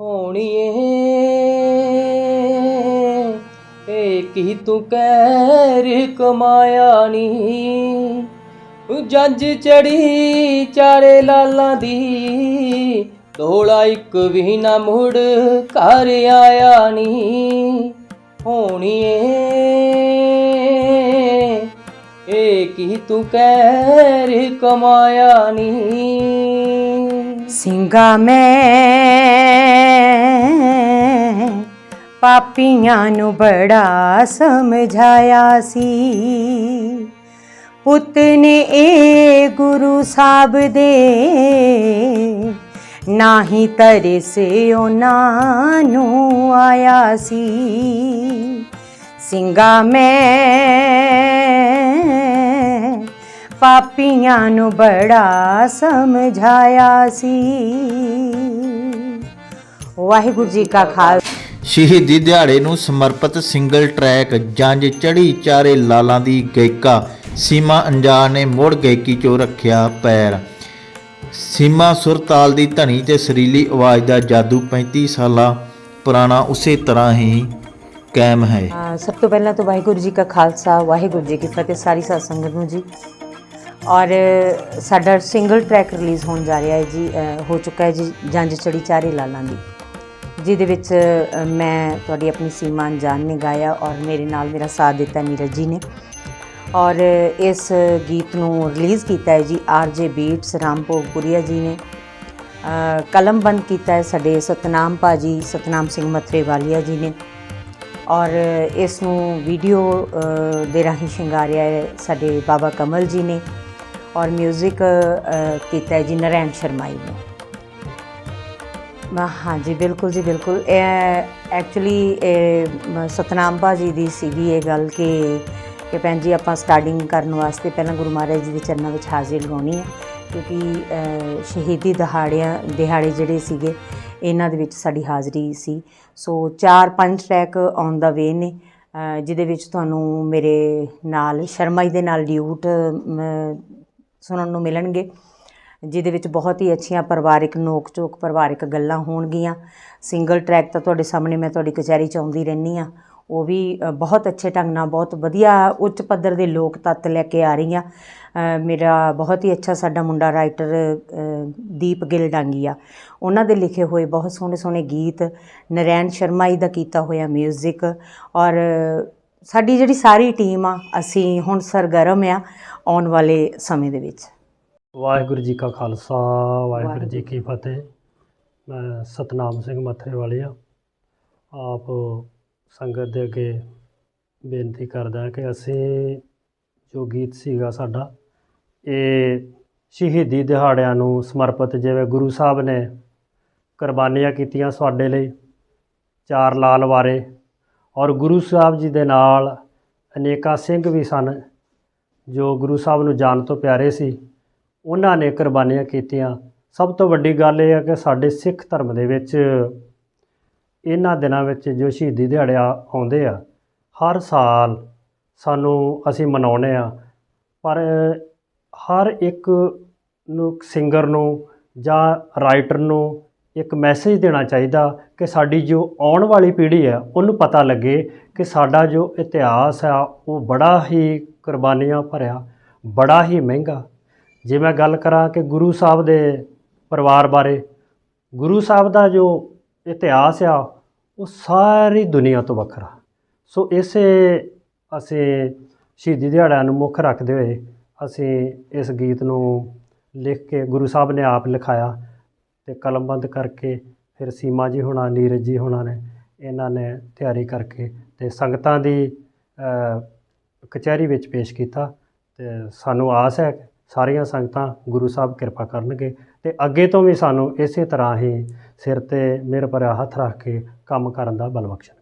ਹੋਣੀਏ। ਏ ਕੀ ਤੂੰ ਕਹਿਰ ਕਮਾਇਆ ਨੀ। ਜੰਜ ਚੜੀ ਚਾਰੇ ਲਾਲਾਂ ਦੀ। ਢੋਲਾ ਇੱਕ ਵੀ ਨਾ ਮੁੜ ਘਰ ਆਇਆ ਨੀ। ਹੋਣੀਏ। ਏ ਕੀ ਤੂੰ ਕਹਿਰ ਕਮਾਇਆ ਨੀ। ਸਿੰਘਾ ਮੈਂ ਪਾਪੀਆਂ ਨੂੰ ਬੜਾ ਸਮਝਾਇਆ ਸੀ। ਪੁੱਤ ਨੇ ਇਹ ਗੁਰੂ ਸਾਹਿਬ ਦੇ ਨਾਹੀ ਤਰਸ ਉਹਨਾਂ ਨੂੰ ਆਇਆ ਸੀ। ਸਿੰਘਾ ਮੈਂ ਪਾਪੀਆਂ ਨੂੰ ਬੜਾ ਸਮਝਾਇਆ ਸੀ। ਵਾਹਿਗੁਰੂ ਜੀ ਕਾ ਖਾਲਸਾ। ਸ਼ਹੀਦੀ ਦਿਹਾੜੇ ਨੂੰ ਸਮਰਪਿਤ ਸਿੰਗਲ ਟਰੈਕ ਜੰਜ ਚੜੀ ਚਾਰੇ ਲਾਲਾਂ ਦੀ ਗਾਇਕਾ ਸੀਮਾ ਅੰਜਾਰ ਨੇ ਮੁੜ ਗਾਇਕੀ 'ਚੋਂ ਰੱਖਿਆ ਪੈਰ। ਸੀਮਾ ਸੁਰਤਾਲ ਦੀ ਧਣੀ ਤੇ ਸਰੀਲੀ ਆਵਾਜ਼ ਦਾ ਜਾਦੂ 35 ਸਾਲਾ ਪੁਰਾਣਾ ਉਸੇ ਤਰ੍ਹਾਂ ਹੀ ਕਾਇਮ ਹੈ। ਸਭ ਤੋਂ ਪਹਿਲਾਂ ਤਾਂ ਵਾਹਿਗੁਰੂ ਜੀ ਕਾ ਖਾਲਸਾ ਵਾਹਿਗੁਰੂ ਜੀ ਕੀ ਫਤਿਹ ਸਾਰੀ ਸਾਧ ਸੰਗਤ ਨੂੰ ਜੀ। ਔਰ ਸਾਡਾ ਸਿੰਗਲ ਟਰੈਕ ਰਿਲੀਜ਼ ਹੋਣ ਜਾ ਰਿਹਾ ਹੈ ਜੀ ਹੋ ਚੁੱਕਾ ਹੈ ਜੀ, ਜੰਜ ਚੜੀ ਚਾਰੇ ਲਾਲਾਂ ਦੀ। ਜਿਹਦੇ ਵਿੱਚ ਮੈਂ ਤੁਹਾਡੀ ਆਪਣੀ ਸੀਮਾ ਅਨਜਾਨ ਨੇ ਗਾਇਆ ਔਰ ਮੇਰੇ ਨਾਲ ਮੇਰਾ ਸਾਥ ਦਿੱਤਾ ਨੀਰਜ ਜੀ ਨੇ। ਔਰ ਇਸ ਗੀਤ ਨੂੰ ਰਿਲੀਜ਼ ਕੀਤਾ ਹੈ ਜੀ ਆਰਜੇ ਬੀਟਸ ਰਾਮਪੋ ਪੁਰੀਆ ਜੀ ਨੇ। ਕਲਮਬੰਦ ਕੀਤਾ ਹੈ ਸਾਡੇ ਸਤਨਾਮ ਭਾਜੀ, ਸਤਨਾਮ ਸਿੰਘ ਮਥਰੇਵਾਲੀਆ ਜੀ ਨੇ। ਔਰ ਇਸ ਨੂੰ ਵੀਡੀਓ ਦੇ ਰਾਹੀਂ ਸ਼ਿੰਗਾਰਿਆ ਹੈ ਸਾਡੇ ਬਾਬਾ ਕਮਲ ਜੀ ਨੇ। ਔਰ 뮤직 ਕੀਤਾ ਹੈ ਜੀ ਨਰੈਣ ਸ਼ਰਮਾਈ ਨੇ। ਹਾਂਜੀ ਬਿਲਕੁਲ ਜੀ, ਬਿਲਕੁਲ। ਇਹ ਐਕਚੁਅਲੀ ਸਤਨਾਮ ਭਾਜੀ ਦੀ ਸੀਗੀ ਇਹ ਗੱਲ ਕਿ ਕਿ ਭੈਣ ਜੀ ਆਪਾਂ ਸਟਾਰਟਿੰਗ ਕਰਨ ਵਾਸਤੇ ਪਹਿਲਾਂ ਗੁਰੂ ਮਹਾਰਾਜ ਜੀ ਦੇ ਚਰਨਾਂ ਵਿੱਚ ਹਾਜ਼ਰੀ ਲਗਾਉਣੀ ਹੈ, ਕਿਉਂਕਿ ਸ਼ਹੀਦੀ ਦਿਹਾੜਿਆਂ, ਦਿਹਾੜੇ ਜਿਹੜੇ ਸੀਗੇ, ਇਹਨਾਂ ਦੇ ਵਿੱਚ ਸਾਡੀ ਹਾਜ਼ਰੀ ਸੀ। ਸੋ ਚਾਰ ਪੰਜ ਟਰੈਕ ਔਨ ਦਾ ਵੇ ਨੇ ਜਿਹਦੇ ਵਿੱਚ ਤੁਹਾਨੂੰ ਮੇਰੇ ਨਾਲ ਸ਼ਰਮਾ ਜੀ ਦੇ ਨਾਲ ਡਿਊਟ ਸੁਣਨ ਨੂੰ ਮਿਲਣਗੇ, ਜਿਹਦੇ ਵਿੱਚ ਬਹੁਤ ਹੀ ਅੱਛੀਆਂ ਪਰਿਵਾਰਿਕ ਨੋਕ ਝੋਕ ਪਰਿਵਾਰਿਕ ਗੱਲਾਂ ਹੋਣਗੀਆਂ। ਸਿੰਗਲ ਟਰੈਕ ਤਾਂ ਤੁਹਾਡੇ ਸਾਹਮਣੇ ਮੈਂ ਤੁਹਾਡੀ ਕਚਹਿਰੀ ਚ ਆਉਂਦੀ ਰਹਿੰਦੀ ਆ ਉਹ ਵੀ ਬਹੁਤ ਅੱਛੇ ਢੰਗ ਨਾਲ, ਬਹੁਤ ਵਧੀਆ ਉੱਚ ਪੱਧਰ ਦੇ ਲੋਕ ਤੱਤ ਲੈ ਕੇ ਆ ਰਹੀ ਆ ਮੇਰਾ ਬਹੁਤ ਹੀ ਅੱਛਾ ਸਾਡਾ ਮੁੰਡਾ ਰਾਈਟਰ ਦੀਪ ਗਿੱਲ ਡਾਂਗੀਆ ਉਹਨਾਂ ਦੇ ਲਿਖੇ ਹੋਏ ਬਹੁਤ ਸੋਹਣੇ ਸੋਹਣੇ ਗੀਤ, ਨਰੈਣ ਸ਼ਰਮਾ ਜੀ ਦਾ ਕੀਤਾ ਹੋਇਆ 뮤직 ਔਰ ਸਾਡੀ ਜਿਹੜੀ ਸਾਰੀ ਟੀਮ ਆ, ਅਸੀਂ ਹੁਣ ਸਰਗਰਮ ਆ। ਆਉਣ ਵਾਲੇ ਸਮੇਂ ਦੇ ਵਿੱਚ। ਵਾਹਿਗੁਰੂ ਜੀ ਕਾ ਖਾਲਸਾ ਵਾਹਿਗੁਰੂ ਜੀ ਕੀ ਫਤਿਹ। ਮੈਂ ਸਤਨਾਮ ਸਿੰਘ ਮੱਥੇ ਵਾਲਿਆ ਆਪ ਸੰਗਤ ਦੇ ਅੱਗੇ ਬੇਨਤੀ ਕਰਦਾ ਕਿ ਅਸੀਂ ਜੋ ਗੀਤ ਸੀਗਾ ਸਾਡਾ ਇਹ ਸ਼ਹੀਦੀ ਦਿਹਾੜਿਆਂ ਨੂੰ ਸਮਰਪਿਤ ਜਿਵੇਂ ਗੁਰੂ ਸਾਹਿਬ ਨੇ ਕੁਰਬਾਨੀਆਂ ਕੀਤੀਆਂ ਸਾਡੇ ਲਈ ਚਾਰ ਲਾਲ ਵਾਰੇ। ਔਰ ਗੁਰੂ ਸਾਹਿਬ ਜੀ ਦੇ ਨਾਲ ਅਨੇਕਾਂ ਸਿੰਘ ਵੀ ਸਨ। ਜੋ ਗੁਰੂ ਸਾਹਿਬ ਨੂੰ ਜਾਣ ਤੋਂ ਪਿਆਰੇ ਸੀ, ਉਹਨਾਂ ਨੇ ਕੁਰਬਾਨੀਆਂ ਕੀਤੀਆਂ। ਸਭ ਤੋਂ ਵੱਡੀ ਗੱਲ ਇਹ ਹੈ ਕਿ ਸਾਡੇ ਸਿੱਖ ਧਰਮ ਦੇ ਵਿੱਚ ਇਹਨਾਂ ਦਿਨਾਂ ਵਿੱਚ ਜੋ ਸ਼ਹੀਦੀ ਦਿਹਾੜੇ ਆਉਂਦੇ ਆ, ਹਰ ਸਾਲ ਸਾਨੂੰ ਅਸੀਂ ਮਨਾਉਂਦੇ ਆ। ਪਰ ਹਰ ਇੱਕ ਨੂੰ, ਸਿੰਗਰ ਨੂੰ ਜਾਂ ਰਾਈਟਰ ਨੂੰ ਇੱਕ ਮੈਸੇਜ ਦੇਣਾ ਚਾਹੀਦਾ ਕਿ ਸਾਡੀ ਜੋ ਆਉਣ ਵਾਲੀ ਪੀੜ੍ਹੀ ਹੈ ਉਹਨੂੰ ਪਤਾ ਲੱਗੇ ਕਿ ਸਾਡਾ ਜੋ ਇਤਿਹਾਸ ਆ, ਉਹ ਬੜਾ ਹੀ ਕੁਰਬਾਨੀਆਂ ਭਰਿਆ, ਬੜਾ ਹੀ ਮਹਿੰਗਾ। ਜੇ ਮੈਂ ਗੱਲ ਕਰਾਂ ਕਿ ਗੁਰੂ ਸਾਹਿਬ ਦੇ ਪਰਿਵਾਰ ਬਾਰੇ, ਗੁਰੂ ਸਾਹਿਬ ਦਾ ਜੋ ਇਤਿਹਾਸ ਆ, ਉਹ ਸਾਰੀ ਦੁਨੀਆ ਤੋਂ ਵੱਖਰਾ। ਸੋ ਇਸੇ ਅਸੀਂ ਸ਼ਹੀਦੀ ਦਿਹਾੜਿਆਂ ਨੂੰ ਮੁੱਖ ਰੱਖਦੇ ਹੋਏ ਅਸੀਂ ਇਸ ਗੀਤ ਨੂੰ ਲਿਖ ਕੇ ਗੁਰੂ ਸਾਹਿਬ ਨੇ ਆਪ ਲਿਖਾਇਆ ਤੇ ਕਲਮਬੰਦ ਕਰਕੇ ਫਿਰ ਸੀਮਾ ਜੀ ਹੋਣਾ, ਨੀਰਜ ਜੀ ਹੋਣਾ ਨੇ, ਇਹਨਾਂ ਨੇ ਤਿਆਰੀ ਕਰਕੇ ਤੇ ਸੰਗਤਾਂ ਦੀ ਕਚਹਿਰੀ ਵਿੱਚ ਪੇਸ਼ ਕੀਤਾ ਤੇ ਸਾਨੂੰ ਆਸ ਹੈ ਸਾਰੀਆਂ ਸੰਗਤਾਂ ਗੁਰੂ ਸਾਹਿਬ ਕਿਰਪਾ ਕਰਨਗੇ ਤੇ ਅੱਗੇ ਤੋਂ ਵੀ ਸਾਨੂੰ ਇਸੇ ਤਰ੍ਹਾਂ ਹੀ ਸਿਰ ਤੇ ਮਿਹਰ ਭਰਿਆ ਹੱਥ ਰੱਖ ਕੇ ਕੰਮ ਕਰਨ ਦਾ ਬਲ ਬਖਸ਼ਣ।